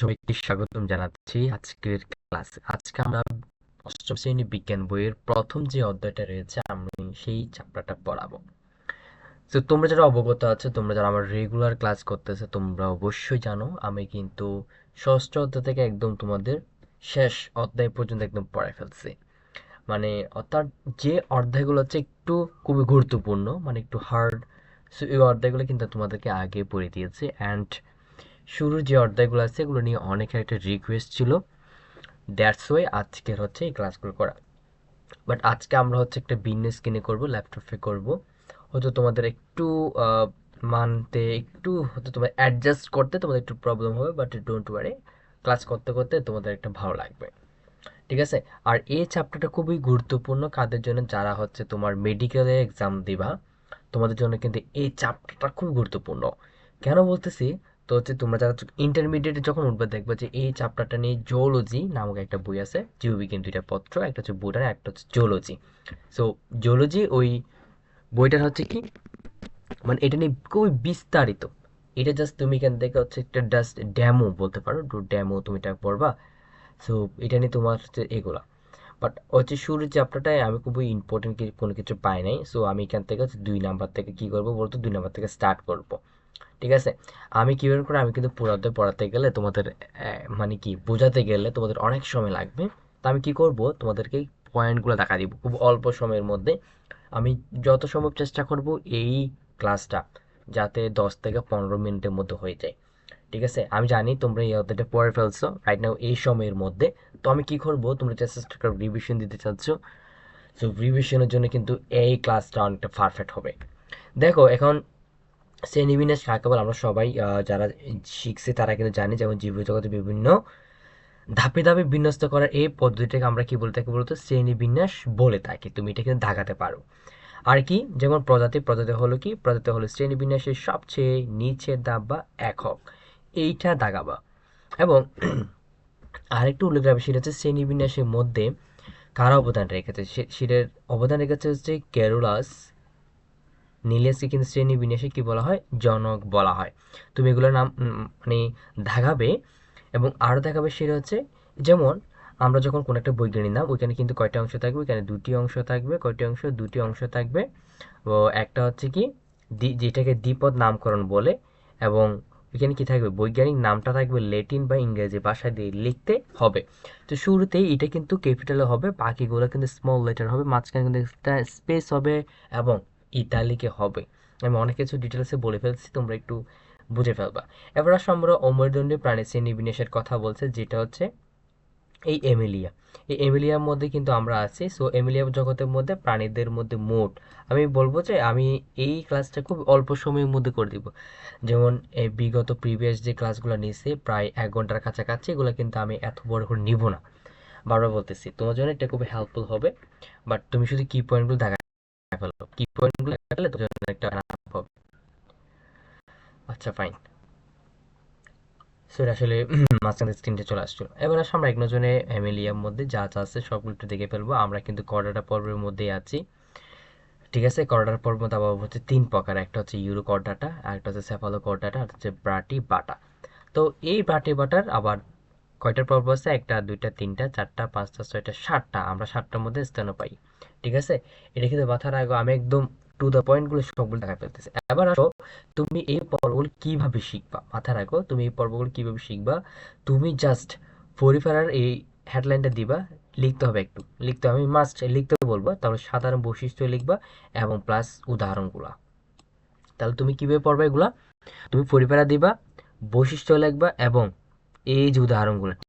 সবাইকে স্বাগতম জানাচ্ছি আজকের ক্লাস। আজকে আমরা অষ্টম শ্রেণি বিজ্ঞান বইয়ের প্রথম যে অধ্যায়টা রয়েছে, আমি সেই পড়াবো। তো তোমরা যারা অবগত তোমরা যারা আমার রেগুলার ক্লাস করতেছে, তোমরা অবশ্যই জানো, আমি কিন্তু ষষ্ঠ অধ্যায় থেকে একদম তোমাদের শেষ অধ্যায় পর্যন্ত একদম পড়ায় ফেলছি। মানে অর্থাৎ যে অধ্যায়গুলো হচ্ছে একটু খুবই গুরুত্বপূর্ণ মানে একটু হার্ড সো এই অধ্যায়গুলো কিন্তু তোমাদেরকে আগে পড়ে দিয়েছি অ্যান্ড শুরুর যে অধ্যায়গুলো আছে, এগুলো নিয়ে অনেকের একটা রিকোয়েস্ট ছিল। দ্যাটস ওয়াই আজকের হচ্ছে এই ক্লাসগুলো করা। বাট আজকে আমরা হচ্ছে একটা ভিন্ন স্ক্রিনে করব ল্যাপটপে করব। হয়তো তোমাদের একটু মানতে, একটু হয়তো তোমার অ্যাডজাস্ট করতে তোমাদের একটু প্রবলেম হবে বাট ডোন্ট ওয়ারি ক্লাস করতে করতে তোমাদের একটা ভালো লাগবে। ঠিক আছে? আর এই চ্যাপ্টারটা খুবই গুরুত্বপূর্ণ। কাদের জন্য? যারা হচ্ছে তোমার মেডিকেলে এক্সাম দিবা, তোমাদের জন্য কিন্তু এই চ্যাপ্টারটা খুব গুরুত্বপূর্ণ। কেন বলতেছি? তো হচ্ছে তোমরা যারা ইন্টারমিডিয়েটে যখন উঠবে দেখবে যে এই চ্যাপ্টারটা নিয়ে জুওলজি নামক একটা বই আছে জীববিজ্ঞান দুইটা পত্র, একটা হচ্ছে বোটান একটা হচ্ছে জুওলজি সো জুওলজি ওই বইটার হচ্ছে কি? মানে এটা নিয়ে খুবই বিস্তারিত। এটা জাস্ট তুমি এখান থেকে হচ্ছে একটা জাস্ট ড্যামো বলতে পারো ড্যামো তুমি এটা পড়বা। সো এটা নিয়ে তোমার হচ্ছে এগুলা। বাট হচ্ছে শুরুর চ্যাপ্টারটায় আমি খুবই ইম্পর্টেন্ট কোনো কিছু পাই নাই। সো আমি এখান থেকে হচ্ছে দুই নাম্বার থেকে কি করব বলতো? দুই নাম্বার থেকে স্টার্ট করব। ঠিক আছে? আমি কীভাবে করে আমি কিন্তু পুরো অধ্যায় পড়াতে গেলে তোমাদের মানে কি, বোঝাতে গেলে তোমাদের অনেক সময় লাগবে। তা আমি কি করব? তোমাদেরকে পয়েন্টগুলো দেখা দিব। খুব অল্প সময়ের মধ্যে। আমি যত সম্ভব চেষ্টা করব এই ক্লাসটা যাতে দশ থেকে পনেরো মিনিটের মধ্যে হয়ে যায়। ঠিক আছে? আমি জানি তোমরা এই অধ্যায়টা পড়ে ফেলছো রাইট নাও এই সময়ের মধ্যে। তো আমি কি করব? তোমরা চেষ্টা করো রিভিশন দিতে চাচ্ছ। সো রিভিশনের জন্য কিন্তু এই ক্লাসটা অনেকটা পারফেক্ট হবে। দেখো, এখন শ্রেণীবিন্যাস কাকে বলে আমরা সবাই যারা শিখছে তারা কিন্তু জানি যেমন জীবজগতে বিভিন্ন ধাপে ধাপে বিন্যস্ত করার এই পদ্ধতিটাকে আমরা কি বলে থাকি বলতো? শ্রেণীবিন্যাস বলে থাকি। তুমি এটা কিন্তু দাগাতে পারো। আর কি? যেমন প্রজাতি প্রজাতি হলো কি? প্রজাতি হলো শ্রেণীবিন্যাসের সবচেয়ে নিচের ধাপ বা একক। এইটা দাগাবা এবং আরেকটু উল্লেখ রাখবে সেটা হচ্ছে শ্রেণীবিন্যাসের মধ্যে কারা অবদান রেখেছে? সেটার অবদান রেখেছে হচ্ছে ক্যারোলাস নিলিয়াসকে কিন্তু শ্রেণি বিন্যাসে কি বলা হয়? জনক বলা হয়। তুমি এগুলোর নাম মানে দেখাবে এবং আরও দেখাবে সেটা হচ্ছে, যেমন আমরা যখন কোনো একটা বৈজ্ঞানিক নাম ওইখানে কিন্তু কয়টা অংশ থাকবে? ওইখানে দুটি অংশ থাকবে, কয়টি অংশ? দুটি অংশ থাকবে। ও, একটা হচ্ছে কি যেটাকে দ্বিপদ নামকরণ বলে এবং ওইখানে কি থাকবে? বৈজ্ঞানিক নামটা থাকবে ল্যাটিন বা ইংরেজি ভাষা দিয়ে লিখতে হবে। তো শুরুতেই এটা কিন্তু ক্যাপিটালে হবে, বাকিগুলো কিন্তু স্মল লেটার হবে, মাঝখানে কিন্তু একটা স্পেস হবে এবং ইতালিকে হবে। আমি অনেক কিছু ডিটেলসে বলে ফেলছি, তোমরা একটু বুঝে ফেলবা। এবার আসো আমরা অমরদণ্ডী প্রাণী শ্রেণি কথা বলছে, যেটা হচ্ছে এই এমিলিয়া। এই এমিলিয়ার মধ্যে কিন্তু আমরা আছি সো এমিলিয়া জগতের মধ্যে, প্রাণীদের মধ্যে মোট। আমি বলব যে, আমি এই ক্লাসটা খুব অল্প সময়ের মধ্যে করে দিব। যেমন এই বিগত প্রিভিয়াস যে ক্লাসগুলো নিয়েছি, প্রায় এক ঘণ্টার কাছাকাছি, এগুলো কিন্তু আমি এত বড় করে নিব না। বারবার বলতেছি, তোমার জন্য এটা খুবই হেল্পফুল হবে বাট তুমি শুধু কি পয়েন্টগুলো দেখা ফেলো আচ্ছা যা যা আছে সবগুলো একটু দেখে ফেলব। আমরা কিন্তু করডাটা পর্বের মধ্যেই আছি। ঠিক আছে? করডার পর্ব হচ্ছে তিন প্রকার। একটা হচ্ছে ইউরো করডাটা আর একটা হচ্ছে সেফালো করডাটা হচ্ছে ব্রাটি বাটা তো এই ব্রাটি বাটার আবার কয়টার পর্ব আছে? একটা, দুইটা, তিনটা, চারটা, পাঁচটা, ছয়টা, সাতটা। আমরা সাতটার মধ্যে স্থান পাই। ঠিক আছে? এটা কিন্তু মাথার আগে আমি একদম টু দ্য পয়েন্টগুলো সবগুলো দেখা ফেলতেছি। এবার আসো, তুমি এই পর্বগুলো কীভাবে শিখবা? মাথায় রাখো, তুমি এই পর্বগুলো কীভাবে শিখবা? তুমি জাস্ট পরিফেরার এই হেডলাইনটা দিবা, লিখতে হবে একটু। লিখতে হবে, আমি মাস্ট লিখতে বলব, তাহলে সাধারণ বৈশিষ্ট্য লিখবা এবং প্লাস উদাহরণগুলা। তাহলে তুমি কীভাবে পড়বা এগুলা? তুমি পরিফেরা দিবা, বৈশিষ্ট্য লিখবা এবং এই যে উদাহরণগুলো।